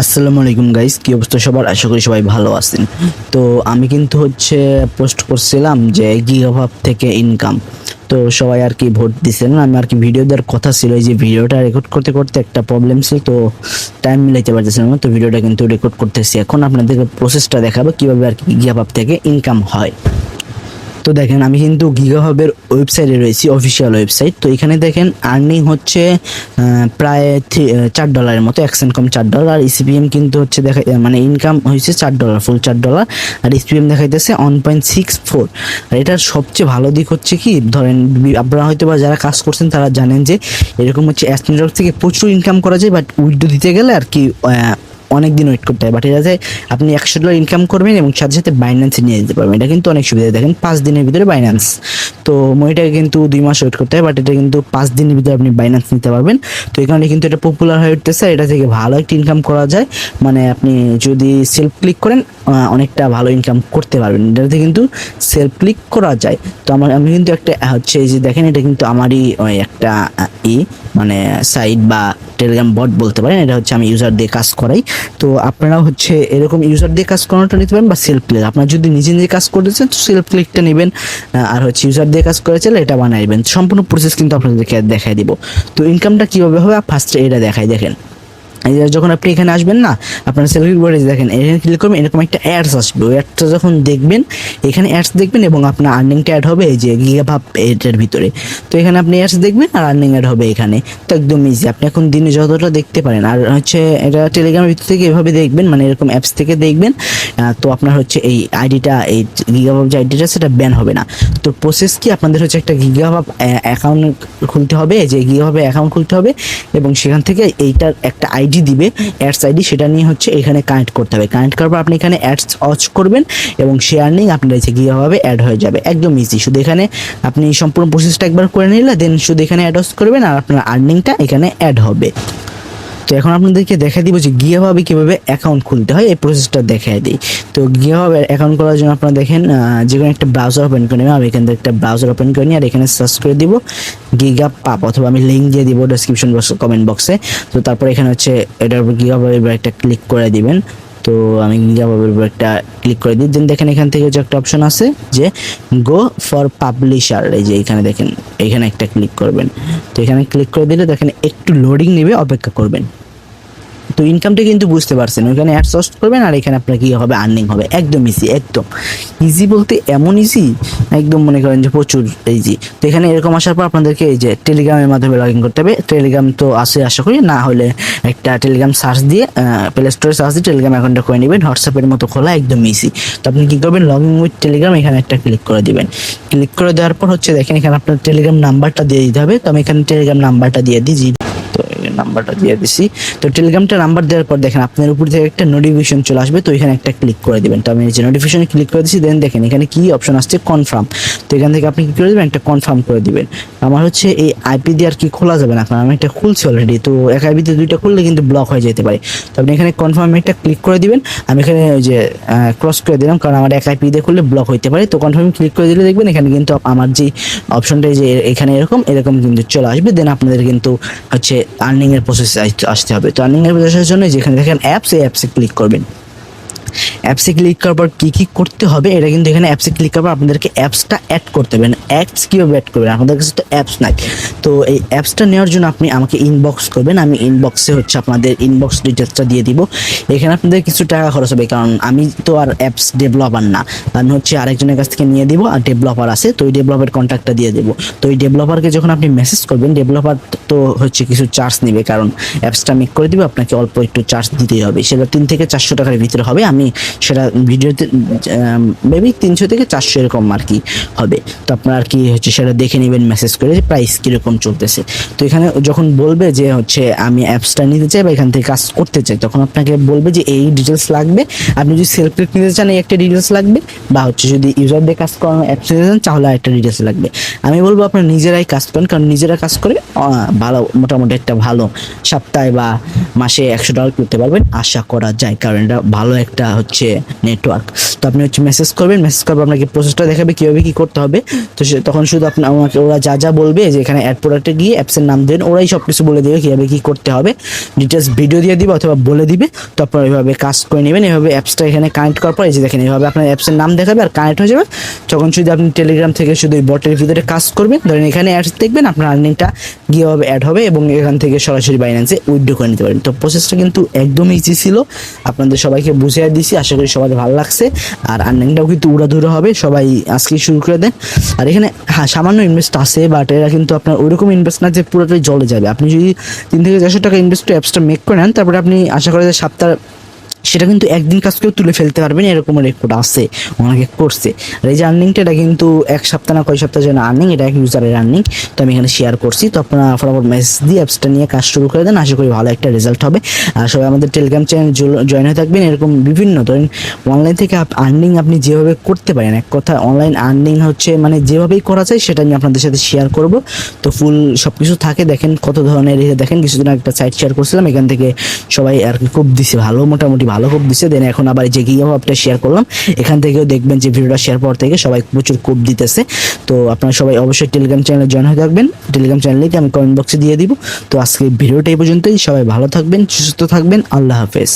আসসালামু আলাইকুম গাইস কি অবস্থা সবার? আশা করি সবাই ভালো আছেন। তো আমি কিন্তু হচ্ছে পোস্ট করছিলাম যে গিগাভাব থেকে ইনকাম তো সবাই আর কি ভোট দিচ্ছিলেন আমি আর কি ভিডিও দেওয়ার কথা ছিল। এই যে ভিডিওটা রেকর্ড করতে করতে একটা প্রবলেম ছিল, তো টাইম মিলাইতে পারতেছিলাম না। তো ভিডিওটা কিন্তু রেকর্ড করতেছি। এখন আপনাদেরকে প্রসেসটা দেখাবো কীভাবে আর কি গিগাভাব থেকে ইনকাম হয়। তো দেখেন, আমি কিন্তু গিগাহাবের ওয়েবসাইটে রয়েছি, অফিসিয়াল ওয়েবসাইট। তো এখানে দেখেন আর্নিং হচ্ছে প্রায় থ্রি- চার ডলারের মতো অ্যাকসেন্ট কম চার ডলার আর ইসিপিএম কিন্তু হচ্ছে দেখা মানে ইনকাম হয়েছে চার ডলার ফুল চার ডলার আর ইসপিএম দেখাইতেছে ওয়ান পয়েন্ট সিক্স ফোর আর এটার সবচেয়ে ভালো দিক হচ্ছে কি, ধরেন, আপনারা হয়তো বা যারা কাজ করছেন, তারা জানেন যে এরকম হচ্ছে অ্যাস নেটওয়ার্ক থেকে প্রচুর ইনকাম করা যায় বাট উইডো দিতে গেলে আর কি অনেক দিন ওয়েট করতে হয়। বাট এটাতে আপনি একশো ডলার ইনকাম করবেন এবং সাথে সাথে বাইন্যান্সে নিয়ে যেতে পারবেন। এটা কিন্তু অনেক সুবিধা। দেখেন, পাঁচ দিনের ভিতরে বাইন্যান্স তো মইটাকে কিন্তু দুই মাস ওয়েট করতে হয় বাট এটা কিন্তু পাঁচ দিনের ভিতরে আপনি বাইন্যান্স নিতে পারবেন। তো এই কারণে কিন্তু এটা পপুলার হয়ে উঠতেছে। এটা থেকে ভালো একটা ইনকাম করা যায়। মানে আপনি যদি সেলফ ক্লিক করেন অনেকটা ভালো ইনকাম করতে পারবেন। এটাতে কিন্তু সেলফ ক্লিক করা যায়। তো আমার, আমি কিন্তু একটা, হচ্ছে এই যে দেখেন, এটা কিন্তু আমারই একটা ই মানে সাইট বা টেলিগ্রাম বট বলতে পারেন, এটা হচ্ছে আমি ইউজার দিয়ে কাজ করাই। তো আপনারা হচ্ছে এরকম ইউজার দিয়ে কাজ করানোটা নিতে পারেন বা সেলফ ক্লিক আপনার যদি নিজে নিজে কাজ করতেছেন তো সেলফ ক্লিকটা নেবেন আর হচ্ছে ইউজার দিয়ে কাজ করে চাইলে এটা বানাইবেন। সম্পূর্ণ প্রসেস কিন্তু আপনাদেরকে দেখাই দিব। তো ইনকামটা কীভাবে হবে? ফার্স্টে এটা দেখাই, দেখেন। যখন আপনি এখানে আসবেন না, আপনার সেলফি বোর্ডে দেখেন, এখানে ক্লিক করবেন, এরকম একটা অ্যাডস আসবে। ওই অ্যাডটা যখন দেখবেন, এখানে অ্যাডস দেখবেন এবং আপনার আর্নিংটা অ্যাড হবে এই যে গিগাভাব এটার ভিতরে। তো এখানে আপনি অ্যাডস দেখবেন আর আর্নিং অ্যাড হবে এখানে। তো একদম ইজি আপনি এখন দিনে যতটা দেখতে পারেন। আর হচ্ছে এটা টেলিগ্রামের ভিতর থেকে এভাবে দেখবেন মানে এরকম অ্যাপস থেকে দেখবেন তো আপনার হচ্ছে এই আইডিটা এই গিগাভাব যে আইডিটা সেটা ব্যান হবে না। তো প্রসেস কি? আপনাদের হচ্ছে একটা গিগাভাব অ্যাকাউন্ট খুলতে হবে যে গিগাভাবে অ্যাকাউন্ট খুলতে হবে এবং সেখান থেকে এইটার একটা আইডি দিবে অ্যাডস আইডি সেটা নিয়ে হচ্ছে এখানে কানেক্ট করতে হবে। কানেক্ট করার পর আপনি এখানে অ্যাডস অচ করবেন এবং সে আর্নিং আপনার এসে গিগাভাবে অ্যাড হয়ে যাবে। একদম ইজি শুধু এখানে আপনি সম্পূর্ণ প্রসেসটা একবার করে নিলে দেন শুধু এখানে অ্যাড করবেন আর আপনার আর্নিংটা এখানে অ্যাড হবে। তো এখন আপনাদেরকে দেখা দিব যে গিয়াভাবে কীভাবে অ্যাকাউন্ট খুলতে হয়, এই প্রসেসটা দেখাই দিই। তো গিয়াভাবে অ্যাকাউন্ট করার জন্য আপনারা দেখেন যে কোনো একটা ব্রাউজার ওপেন করে নেবেন, আমি এখান থেকে একটা ব্রাউজার ওপেন করে নিই, আর এখানে সার্চ করে দিব গিগা পাপ অথবা আমি লিঙ্ক দিয়ে দিব ডেসক্রিপশন বক্স কমেন্ট বক্সে তো তারপর এখানে হচ্ছে এটার উপর গিগাভাবে একটা ক্লিক করে দিবেন। তো আমি গিগাভাবের উপর একটা ক্লিক করে দিই। দেন দেখেন এখান থেকে যে একটা অপশন আছে যে গো ফর পাবলিশার এই যে এখানে দেখেন, এখানে একটা ক্লিক করবেন। তো এখানে ক্লিক করে দিলে দেখেন একটু লোডিং নেবে, অপেক্ষা করবেন। তো ইনকামটা কিন্তু বুঝতে পারছেন, ওইখানে অ্যাড সার্চ করবেন আর এখানে আপনার কি হবে? আর্নিং হবে। একদম ইজি একদম। ইজি বলতে এমন ইজি একদম মনে করেন যে প্রচুর ইজি তো এখানে এরকম আসার পর আপনাদেরকে এই যে টেলিগ্রামের মাধ্যমে লগ ইন করতে হবে। টেলিগ্রাম তো আসে আশা করি, না হলে একটা টেলিগ্রাম সার্চ দিয়ে প্লে স্টোরে সার্চ দিয়ে টেলিগ্রাম অ্যাকাউন্টটা করে নেবেন। হোয়াটসঅ্যাপের মতো খোলা, একদম ইজি তো আপনি কী করবেন? লগ ইন উইথ টেলিগ্রাম এখানে একটা ক্লিক করে দেবেন। ক্লিক করে দেওয়ার পর হচ্ছে দেখেন এখানে আপনার টেলিগ্রাম নাম্বারটা দিয়ে দিতে হবে। তো আমি এখানে টেলিগ্রাম নাম্বারটা দিয়ে দিই নাম্বারটা দিয়ে দিছি। তো টেলিগ্রামটা নাম্বার দেওয়ার পর দেখেন আপনার উপর থেকে একটা নোটিফিকেশন চলে আসবে, তো এখানে একটা ক্লিক করে দিবেন। তো আমি এই যে নোটিফিকেশনে ক্লিক করে দিচ্ছি দেন দেখেন এখানে কি অপশন আসছে? কনফার্ম তো এখান থেকে আপনি কি করে দেবেন? একটা কনফার্ম করে দিবেন। আমার হচ্ছে এই আইপি দিয়ে আর কি খোলা যাবে না, কারণ আমি একটা খুলছি অলরেডি তো এক আইপিতে দুইটা খুললে কিন্তু ব্লক হয়ে যেতে পারে। তো আপনি এখানে কনফার্ম একটা ক্লিক করে দিবেন। আমি এখানে ওই যে ক্রস করে দিলাম, কারণ আমার এক আইপি দিয়ে খুললে ব্লক হইতে পারে। তো কনফার্ম ক্লিক করে দিলে দেখবেন এখানে কিন্তু আমার যে অপশনটা যে এখানে এরকম এরকম কিন্তু চলে আসবে। দেন আপনাদের কিন্তু হচ্ছে আর্নিং এর প্রসেসে আসতে হবে। তো আর্নিং এর প্রসেসের জন্য যেখানে দেখেন অ্যাপস এই অ্যাপসে ক্লিক করবেন। অ্যাপসে ক্লিক করার পর কী কী করতে হবে, এটা কিন্তু এখানে অ্যাপসে ক্লিক করার পর আপনাদেরকে অ্যাপসটা অ্যাড করতে হবে। অ্যাপস কীভাবে অ্যাড করবেন? আপনাদের কাছে তো অ্যাপস নাই। তো এই অ্যাপসটা নেওয়ার জন্য আপনি আমাকে ইনবক্স করবেন। আমি ইনবক্সে হচ্ছে আপনাদের ইনবক্স ডিটেলসটা দিয়ে দিব। এখানে আপনাদের কিছু টাকা খরচ হবে, কারণ আমি তো আর অ্যাপস ডেভেলপার না। আমি হচ্ছে আরেকজনের কাছ থেকে নিয়ে দিব, আর ডেভেলপার আছে, তো ওই ডেভেলপার কন্ট্যাক্টটা দিয়ে দেবো। তো ওই ডেভেলপারকে যখন আপনি মেসেজ করবেন ডেভেলপার তো হচ্ছে কিছু চার্জ নেবে, কারণ অ্যাপসটা মেক করে দিবে, আপনাকে অল্প একটু চার্জ দিতেই হবে। সেটা তিন থেকে চারশো টাকার ভিতরে হবে। আমি সেটা ভিডিওতে মেবি তিনশো থেকে চারশো এরকম আর কি হবে। তো আপনার কি হচ্ছে সেটা দেখে নেবেন মেসেজ করে যে প্রাইস কীরকম চলতেছে। তো এখানে যখন বলবে যে হচ্ছে আমি অ্যাপসটা নিতে চাই বা এখান থেকে কাজ করতে চাই, তখন আপনাকে বলবে যে এই ডিটেলস লাগবে। আপনি যদি সেলফ ক্লিক নিতে চান, এই একটা ডিটেলস লাগবে। বা হচ্ছে যদি ইউজার দিয়ে কাজ করানো অ্যাপস নিতে চান, তাহলে একটা ডিটেলস লাগবে। আমি বলব আপনার নিজেরাই কাজ করেন, কারণ নিজেরা কাজ করে ভালো, মোটামুটি একটা ভালো সপ্তাহে বা মাসে একশো ডলার করতে পারবেন। আশা করা যায়, কারণ এটা ভালো একটা হচ্ছে হচ্ছে নেটওয়ার্ক তো আপনি হচ্ছে মেসেজ করবেন মেসেজ করবে আপনাকে প্রসেসটা দেখাবে, কীভাবে কী করতে হবে। তো সে তখন শুধু আপনার আমাকে ওরা যা যা বলবে, যে এখানে অ্যাড প্রোডাক্টে গিয়ে অ্যাপসের নাম দেন, ওরাই সব কিছু বলে দেবে কীভাবে কী করতে হবে। ডিটেলস ভিডিও দিয়ে দিবে অথবা বলে দিবে, তো আপনারা এইভাবে কাজ করে নেবেন। এভাবে অ্যাপসটা এখানে কানেক্ট করার পর যে দেখেন এইভাবে আপনার অ্যাপসের নাম দেখাবে আর কানেক্ট হয়ে যাবে। তখন শুধু আপনি টেলিগ্রাম থেকে শুধু এই বটের ভিতরে কাজ করবেন। ধরেন এখানে অ্যাডস দেখবেন, আপনার আর্নিংটা গিয়েভাবে অ্যাড হবে এবং এখান থেকে সরাসরি বাইন্যান্সে উইথড্র করে নিতে পারেন তো প্রসেসটা কিন্তু একদম ইজি ছিল। আপনাদের সবাইকে বুঝিয়ে দিছি, আশা করি সবাই ভালো লাগছে। আর আর্নিংটাও কিন্তু উড়াধুরা হবে, সবাই আজকেই শুরু করে দেন। আর এখানে হ্যাঁ সামান্য ইনভেস্ট আছে বাট এরা কিন্তু আপনার ওইরকম ইনভেস্ট না যে পুরোটাই জলে যাবে। আপনি যদি তিন থেকে চারশো টাকা ইনভেস্ট অ্যাপসটা মেক করে নেন, তারপরে আপনি আশা করেন যে সপ্তাহ সেটা কিন্তু একদিন কাজ করে তুলে ফেলতে পারবেন, এরকম রেকর্ড আছে, অনেকে করছে। আর এই যে আর্নিংটা এটা কিন্তু এক সপ্তাহ না কয় সপ্তাহ জন্য আর্নিং এটা এক ইউজারের আর্নিং তো আমি এখানে শেয়ার করছি। তো আপনারা ফটাফট মেসেজ দিয়ে অ্যাপসটা নিয়ে কাজ শুরু করে দেন, আশা করি ভালো একটা রেজাল্ট হবে। আর সবাই আমাদের টেলিগ্রাম চ্যানেল জয়েন হয়ে থাকবেন, এরকম বিভিন্ন, ধরেন অনলাইন থেকে আর্নিং আপনি যেভাবে করতে পারেন, এক কথা অনলাইন আর্নিং হচ্ছে মানে যেভাবেই করা যায়, সেটা আমি আপনাদের সাথে শেয়ার করব। তো ফুল সব কিছু থাকে, দেখেন কত ধরনের দেখেন কিছুদিন একটা সাইট শেয়ার করছিলাম, এখান থেকে সবাই আর কি খুব দিছে, ভালো মোটামুটি ভালো খুব দিচ্ছে দেন এখন আবার যে গিয়ে আপটা শেয়ার করলাম। এখান থেকেও দেখবেন যে ভিডিওটা শেয়ার পর থেকে সবাই প্রচুর কোপ দিতেছে। তো আপনারা সবাই অবশ্যই টেলিগ্রাম চ্যানেলে জয়েন হয়ে থাকবেন। টেলিগ্রাম চ্যানেলেই আমি কমেন্ট বক্সে দিয়ে দিব। তো আজকে ভিডিওটা এই পর্যন্তই। সবাই ভালো থাকবেন, সুস্থ থাকবেন। আল্লাহ হাফেজ।